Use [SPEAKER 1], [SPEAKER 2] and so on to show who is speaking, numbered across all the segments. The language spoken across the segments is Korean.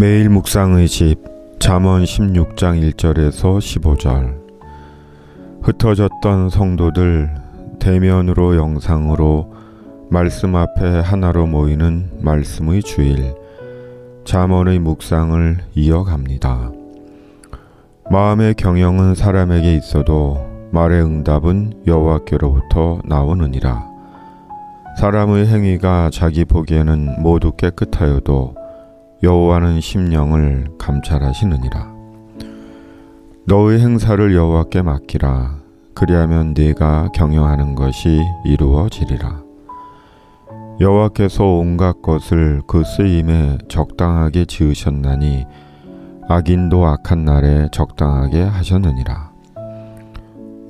[SPEAKER 1] 매일 묵상의 집 잠언 16장 1절에서 15절 흩어졌던 성도들 대면으로 영상으로 말씀 앞에 하나로 모이는 말씀의 주일 잠언의 묵상을 이어갑니다. 마음의 경영은 사람에게 있어도 말의 응답은 여호와께로부터 나오느니라. 사람의 행위가 자기 보기에는 모두 깨끗하여도 여호와는 심령을 감찰하시느니라. 너의 행사를 여호와께 맡기라. 그리하면 네가 경영하는 것이 이루어지리라. 여호와께서 온갖 것을 그 쓰임에 적당하게 지으셨나니 악인도 악한 날에 적당하게 하셨느니라.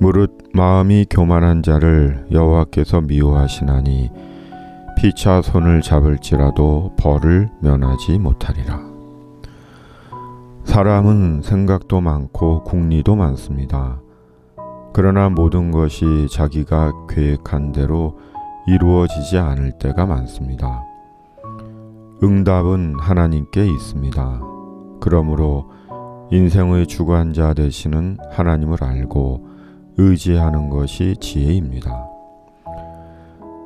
[SPEAKER 1] 무릇 마음이 교만한 자를 여호와께서 미워하시나니 피차 손을 잡을지라도 벌을 면하지 못하리라. 사람은 생각도 많고 궁리도 많습니다. 그러나 모든 것이 자기가 계획한 대로 이루어지지 않을 때가 많습니다. 응답은 하나님께 있습니다. 그러므로 인생의 주관자 되시는 하나님을 알고 의지하는 것이 지혜입니다.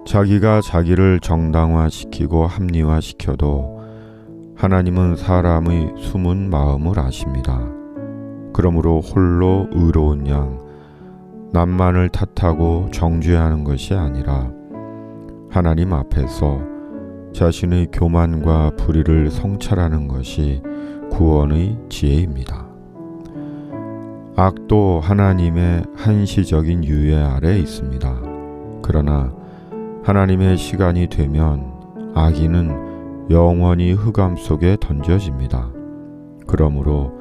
[SPEAKER 1] 자기가 자기를 정당화시키고 합리화시켜도 하나님은 사람의 숨은 마음을 아십니다. 그러므로 홀로 의로운 양, 남만을 탓하고 정죄하는 것이 아니라 하나님 앞에서 자신의 교만과 불의를 성찰하는 것이 구원의 지혜입니다. 악도 하나님의 한시적인 유예 아래 있습니다. 그러나 하나님의 시간이 되면 악인은 영원히 흑암 속에 던져집니다. 그러므로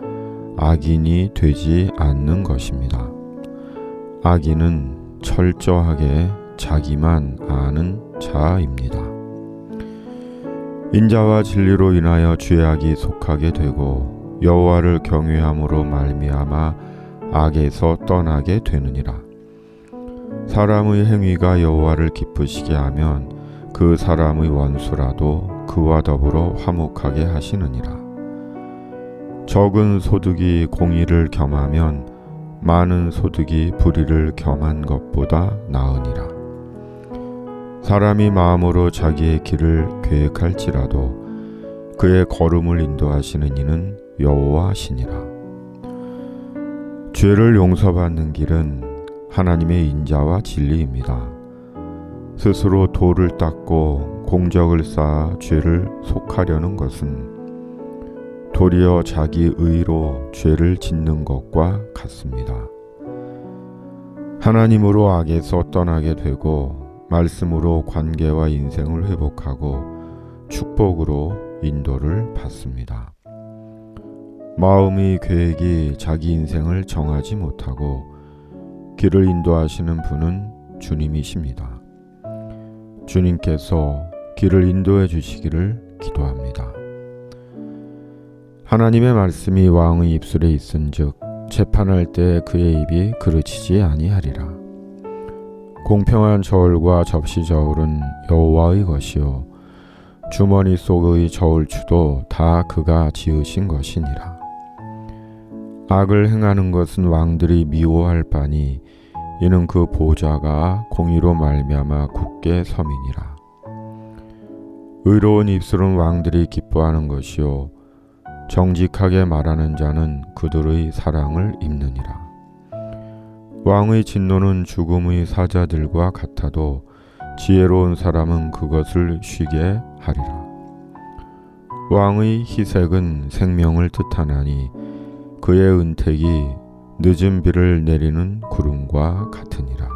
[SPEAKER 1] 악인이 되지 않는 것입니다. 악인은 철저하게 자기만 아는 자입니다. 인자와 진리로 인하여 죄악이 속하게 되고 여호와를 경외함으로 말미암아 악에서 떠나게 되느니라. 사람의 행위가 여호와를 기쁘시게 하면 그 사람의 원수라도 그와 더불어 화목하게 하시느니라. 적은 소득이 공의를 겸하면 많은 소득이 불의를 겸한 것보다 나으니라. 사람이 마음으로 자기의 길을 계획할지라도 그의 걸음을 인도하시는 이는 여호와시니라. 죄를 용서받는 길은 하나님의 인자와 진리입니다. 스스로 돌을 닦고 공적을 쌓아 죄를 속하려는 것은 도리어 자기 의로 죄를 짓는 것과 같습니다. 하나님으로 악에서 떠나게 되고 말씀으로 관계와 인생을 회복하고 축복으로 인도를 받습니다. 마음의 계획이 자기 인생을 정하지 못하고 길을 인도하시는 분은 주님이십니다. 주님께서 길을 인도해 주시기를 기도합니다. 하나님의 말씀이 왕의 입술에 있은즉 재판할 때 그의 입이 그르치지 아니하리라. 공평한 저울과 접시 저울은 여호와의 것이요 주머니 속의 저울추도 다 그가 지으신 것이니라. 악을 행하는 것은 왕들이 미워할 바니 이는 그 보좌가 공의로 말미암아 굳게 섬이니라. 의로운 입술은 왕들이 기뻐하는 것이요 정직하게 말하는 자는 그들의 사랑을 입느니라. 왕의 진노는 죽음의 사자들과 같아도 지혜로운 사람은 그것을 쉬게 하리라. 왕의 희색은 생명을 뜻하나니 그의 은택이 늦은 비를 내리는 구름과 같으니라.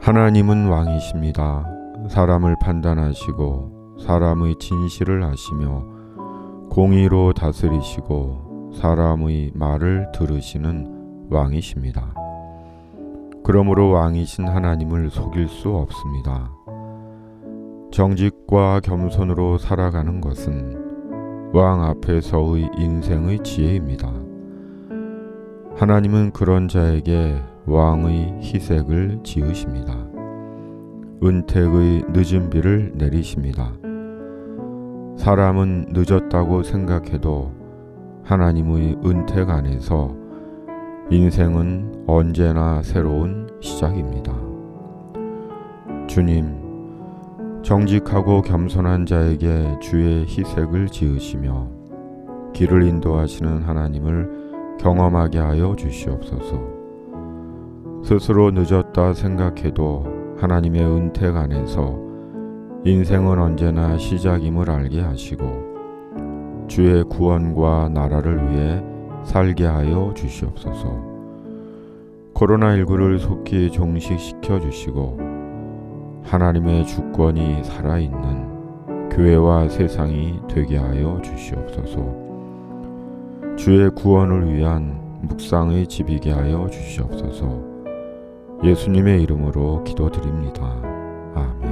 [SPEAKER 1] 하나님은 왕이십니다. 사람을 판단하시고 사람의 진실을 아시며 공의로 다스리시고 사람의 말을 들으시는 왕이십니다. 그러므로 왕이신 하나님을 속일 수 없습니다. 정직과 겸손으로 살아가는 것은 왕 앞에서의 인생의 지혜입니다. 하나님은 그런 자에게 왕의 희색을 지으십니다. 은택의 늦은 비를 내리십니다. 사람은 늦었다고 생각해도 하나님의 은택 안에서 인생은 언제나 새로운 시작입니다. 주님, 정직하고 겸손한 자에게 주의 희색을 지으시며 길을 인도하시는 하나님을 경험하게 하여 주시옵소서. 스스로 늦었다 생각해도 하나님의 은택 안에서 인생은 언제나 시작임을 알게 하시고 주의 구원과 나라를 위해 살게 하여 주시옵소서. 코로나19를 속히 종식시켜 주시고 하나님의 주권이 살아있는 교회와 세상이 되게 하여 주시옵소서. 주의 구원을 위한 묵상의 집이게 하여 주시옵소서. 예수님의 이름으로 기도드립니다. 아멘.